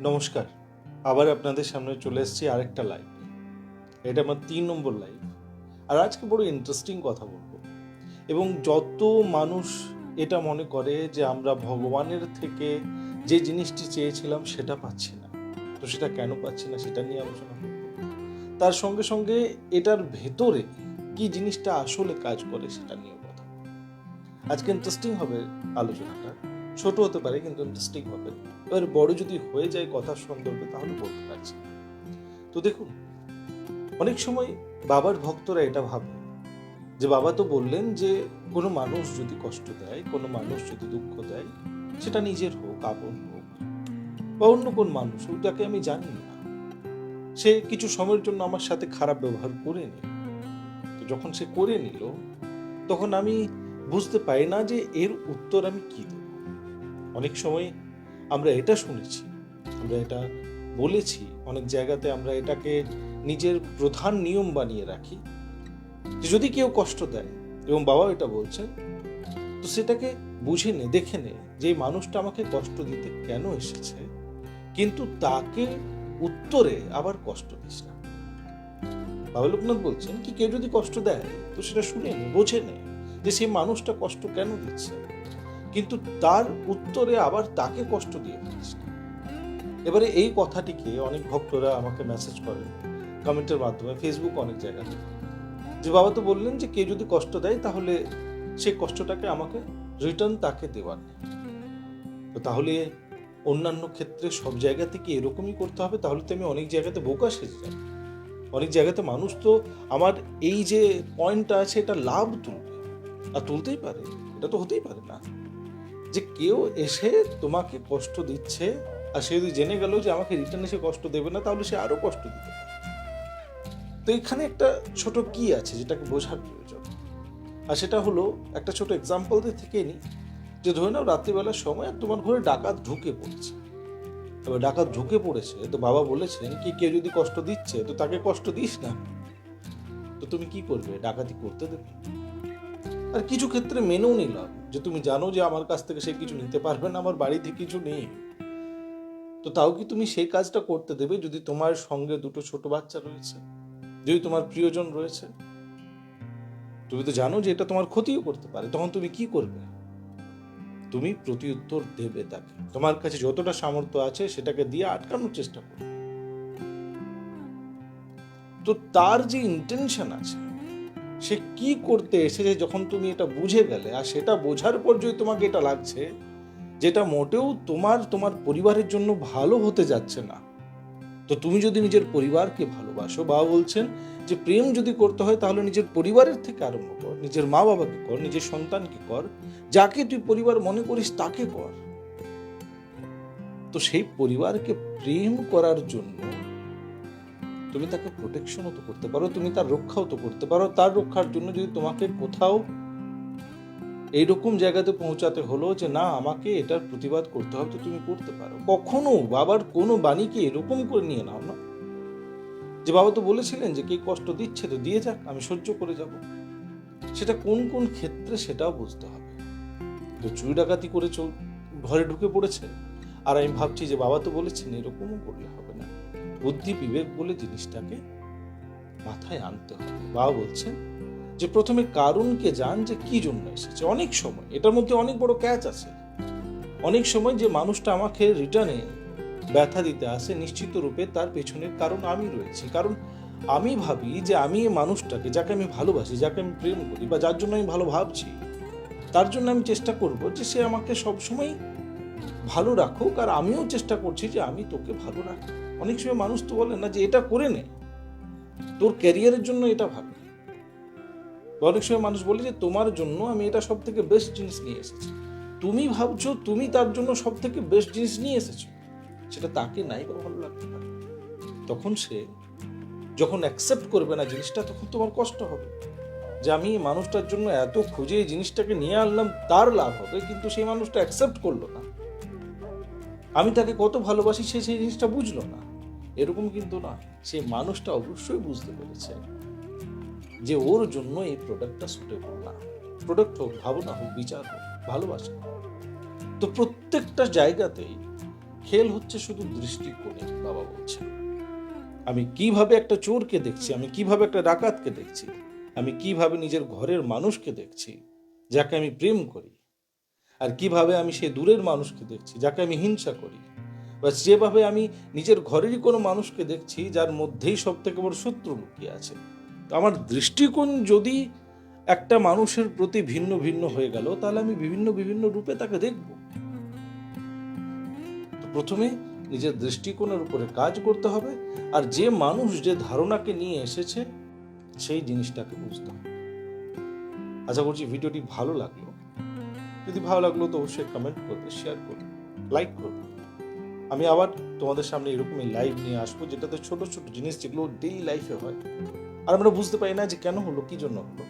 নমস্কার। আবার আপনাদের সামনে চলে এসেছি আরেকটা লাইভ এটা আমার তিন নম্বর লাইভ আর আজকে বড় ইন্টারেস্টিং কথা বলব। এবং যত মানুষ এটা মনে করে যে আমরা ভগবানের থেকে যে জিনিসটি চেয়েছিলাম সেটা পাচ্ছি না। তো সেটা কেন পাচ্ছি না সেটা নিয়ে আলোচনা করব। তার সঙ্গে সঙ্গে এটার ভেতরে কি জিনিসটা আসলে কাজ করে সেটা নিয়ে কথা আজকে ইন্টারেস্টিং হবে আলোচনাটা। ছোট হতে পারে, কিন্তু ইন্টারেস্টিং হবে। এবার বড় যদি হয়ে যায় কথার সন্দর্ভে, তাহলে বলতে পারছি তো দেখুন, অনেক সময় বাবার ভক্তরা এটা ভাবে, যে বাবা তো বললেন যে কোনো মানুষ যদি কষ্ট দেয়, কোনো মানুষ যদি দুঃখ দেয়, সেটা নিজের হোক, আপন হোক, বা অন্য কোন মানুষ হোক আমি জানি না। সে কিছু সময়ের জন্য আমার সাথে খারাপ ব্যবহার করে নিল। তো যখন সে করে নিল, তখন আমি বুঝতে পারি না যে এর উত্তর আমি কি দেব। অনেক সময় আমরা এটা শুনেছি, আমরা এটা বলেছি, অনেক জায়গাতে আমরা এটাকে নিজের প্রধান নিয়ম বানিয়ে রাখি যে যদি কেউ কষ্ট দেয় এবং বাবা এটা বলছেন, তো সেটাকে বুঝে নে, দেখে নে যে মানুষটা আমাকে কষ্ট দিতে কেন এসেছে, কিন্তু তাকে উত্তরে আবার কষ্ট দিস না। বাবা লোকনাথ বলছেন কি, কেউ যদি কষ্ট দেয়, তো সেটা শুনে নে, বোঝে নে যে সেই মানুষটা কষ্ট কেন দিচ্ছে? কিন্তু তার উত্তরে আবার তাকে কষ্ট দিয়ে ফেলিস। এবারে এই কথাটিকে অনেক ভক্তরা আমাকে মেসেজ করেন কমেন্টের মাধ্যমে ফেসবুক অনেক জায়গাতে। যে বাবা তো বললেন যে, কেউ যদি কষ্ট দেয়, তাহলে সেই কষ্টটাকে আমাকে রিটার্ন তাকে দেওয়ার তো তাহলে অন্যান্য ক্ষেত্রে সব জায়গাতে কি এরকমই করতে হবে? তাহলে তো আমি অনেক জায়গাতে বোকা সেজে যাব। অনেক জায়গাতে মানুষ তো আমার এই যে পয়েন্টটা আছে, এটা লাভ তুলবে। আর তুলতেই পারে। এটা তো হতেই পারে না। যে কেউ এসে তোমাকে কষ্ট দিচ্ছে আর সে যদি জেনে গেল যে আমাকে রিটার্ন এসে কষ্ট দেবে না, তাহলে সে আরও কষ্ট দিতে তো এখানে একটা ছোট কি আছে যেটাকে বোঝার প্রয়োজন। আর সেটা হলো একটা ছোট এক্সাম্পল দিয়ে থেকে নিই যে ধরে নাও রাত্রিবেলার সময় তোমার ঘরে ডাকাত ঢুকে পড়েছে। এবার ডাকাত ঢুকে পড়েছে, তো বাবা বলেছেন কি, কেউ যদি কষ্ট দিচ্ছে, তো তাকে কষ্ট দিস না। তো তুমি কি করবে? ডাকাতি করতে দেবে। আর কিছু ক্ষেত্রে মেনেও নিলাম। যে তুমি জানো যে আমার কাছ থেকে সে কিছু নিতে পারবে না, আমার বাড়িতে কিছু নেই। তো তাও কি তুমি সেই কাজটা করতে দেবে যদি তোমার সঙ্গে দুটো ছোট বাচ্চা রয়েছে? যদি তোমার প্রিয়জন রয়েছে? তুমি তো জানো যে এটা তোমার ক্ষতিও করতে পারে। তখন তুমি কি করবে? তুমি প্রতি উত্তর দেবে তাকে। তোমার কাছে যতটা সামর্থ্য আছে সেটাকে দিয়ে আটকানোর চেষ্টা করবে। তো তার যে ইন্টেনশন আছে সে কি করতে এসেছে যখন তুমি এটা বুঝে গেলে? আর সেটা বোঝার পর যদি তোমাকে এটা লাগছে, যেটা মোটেও তোমার তোমার পরিবারের জন্য ভালো হতে যাচ্ছে না। তো তুমি যদি নিজের পরিবারকে ভালোবাসো বাবা বলছেন যে প্রেম যদি করতে হয়, তাহলে নিজের পরিবারের থেকে আরম্ভ কর, নিজের মা বাবাকে কর, নিজের সন্তানকে কর, যাকে তুই পরিবার মনে করিস তাকে কর। তো সেই পরিবারকে প্রেম করার জন্য তুমি তাকে প্রোটেকশনও তো করতে পারো, তুমি তার রক্ষাও তো করতে পারো। তার রক্ষার জন্য যদি তোমাকে কোথাও এইরকম জায়গাতে পৌঁছাতে হলো যে, না, আমাকে এটার প্রতিবাদ করতে হবে, তো তুমি করতে পারো। কখনো বাবার কোনো বাণীকে এরকম করে নিয়ে নাও না। যে বাবা তো বলেছিলেন যে, কে কষ্ট দিচ্ছে তো দিয়ে যাক, আমি সহ্য করে যাব। সেটা কোন কোন ক্ষেত্রে সেটাও বুঝতে হবে। তো চুরি ডাকাতি করে চল, ঘরে ঢুকে পড়েছে। আর আমি ভাবছি যে, বাবা তো বলেছেন এরকমও করলে হবে না। বুদ্ধি, বিবেক বলে জিনিসটাকে মাথায় আনতে হবে। বাবা বলছেন যে, প্রথমে কারণকে জান যে কি জন্য এসেছে? অনেক সময়, এটার মধ্যে অনেক বড় ক্যাচ আছে। অনেক সময় যে মানুষটা আমাকে রিটার্নে ব্যথা দিতে আসে, নিশ্চিত রূপে তার পেছনের কারণ আমি রয়েছি। কারণ আমি ভাবি যে, আমি এই মানুষটাকে, যাকে আমি ভালোবাসি, যাকে আমি প্রেম করি বা যার জন্য আমি ভালো ভাবছি, তার জন্য আমি চেষ্টা করব যে, সে আমাকে সবসময় ভালো রাখুক আর আমিও চেষ্টা করছি যে, আমি তোকে ভালো রাখি। অনেক সময় মানুষ তো বলে না যে এটা করে নে। তোর ক্যারিয়ারের জন্য এটা ভাবে অনেক সময় মানুষ বলে যে তোমার জন্য আমি এটা সব থেকে বেস্ট জিনিস নিয়ে এসেছি। তুমি ভাবছ তুমি তার জন্য সব থেকে বেস্ট জিনিস নিয়ে এসেছ। সেটা তাকে নাই বা ভালো লাগতে পারে। তখন সে যখন অ্যাকসেপ্ট করবে না জিনিসটা, তখন তোমার কষ্ট হবে। যে আমি এই মানুষটার জন্য এত খুঁজে এই জিনিসটাকে নিয়ে আনলাম, তার লাভ হবে, কিন্তু সেই মানুষটা অ্যাকসেপ্ট করল না। আমি তাকে কত ভালোবাসি সে সেই জিনিসটা বুঝলো না। এরকম কিন্তু না। সেই মানুষটা অবশ্যই বুঝতে পেরেছে যে ওর জন্য এই প্রোডাক্টটা সুটেবল না। প্রোডাক্ট হোক, ভাবনা হোক, বিচার হোক, ভালোবাসা তো প্রত্যেকটা জায়গাতেই খেল হচ্ছে শুধু দৃষ্টিকোণে, বাবা বলছেন। আমি কীভাবে একটা চোরকে দেখছি, আমি কীভাবে একটা ডাকাতকে দেখছি, আমি কীভাবে নিজের ঘরের মানুষকে দেখছি, যাকে আমি প্রেম করি, আর কীভাবে আমি সেই দূরের মানুষকে দেখছি, যাকে আমি হিংসা করি বা যেভাবে আমি নিজের ঘরেরই কোনো মানুষকে দেখছি, যার মধ্যেই সব থেকে বড় শত্রু লুকিয়ে আছে আমার দৃষ্টিকোণ যদি একটা মানুষের প্রতি ভিন্ন ভিন্ন হয়ে গেল, তাহলে আমি বিভিন্ন বিভিন্ন রূপে তাকে দেখব। প্রথমে নিজের দৃষ্টিকোণের উপরে কাজ করতে হবে, আর যে মানুষ যে ধারণাকে নিয়ে এসেছে, সেই জিনিসটাকে বুঝতে হবে। আশা করছি ভিডিওটি ভালো লাগল। যদি ভালো লাগল তো অবশ্যই কমেন্ট করবে শেয়ার করবে লাইক করবে আমি আবার তোমাদের সামনে এরকমই লাইভ নিয়ে আসব, যেটাতে ছোট ছোট জিনিস যেগুলো ডেইলি লাইফে হয়। আর আমরা বুঝতে পারি না যে কেন হলো, কি জন্য হলো,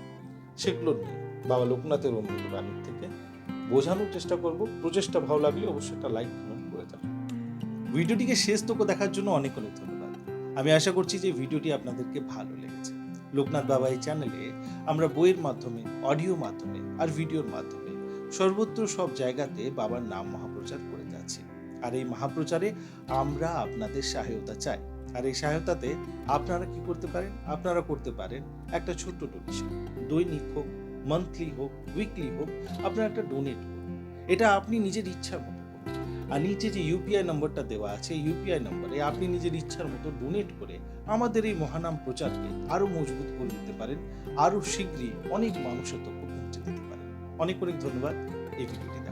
সেগুলো নিয়ে। বাবা লোকনাথের অমৃত বাণীর থেকে বোঝানোর চেষ্টা করব। প্রচেষ্টা ভালো লাগলে অবশ্যই একটা লাইক কমেন্ট করে যাবে। ভিডিওটিকে শেষ তোকে দেখার জন্য অনেক অনেক ধন্যবাদ। আমি আশা করছি যে ভিডিওটি আপনাদেরকে ভালো লেগেছে। লোকনাথ বাবা এই চ্যানেলে আমরা বইয়ের মাধ্যমে অডিও মাধ্যমে আর ভিডিওর মাধ্যমে সর্বত্র সব জায়গাতে বাবার নাম মহাপ্রচার করে। আর এই মহাপ্রচারে আমরা আপনাদের সহায়তা চাই। আর এই সহায়তাতে আপনারা কি করতে পারেন? আপনারা করতে পারেন একটা ছোট্ট ডোনেশন দৈনিক হোক মান্থলি হোক উইকলি হোক, আপনারা একটা ডোনেট করুন। এটা আপনি নিজের ইচ্ছার মতো আর নিচে যে ইউপিআই নম্বরটা দেওয়া আছে ইউপিআই নম্বরে আপনি নিজের ইচ্ছার মতো ডোনেট করে আমাদের এই মহানাম প্রচারকে আরও মজবুত করে দিতে পারেন। আরও শীঘ্রই অনেক মানুষের তথ্য পৌঁছে দিতে পারেন। অনেক অনেক ধন্যবাদ এই ভিডিওটি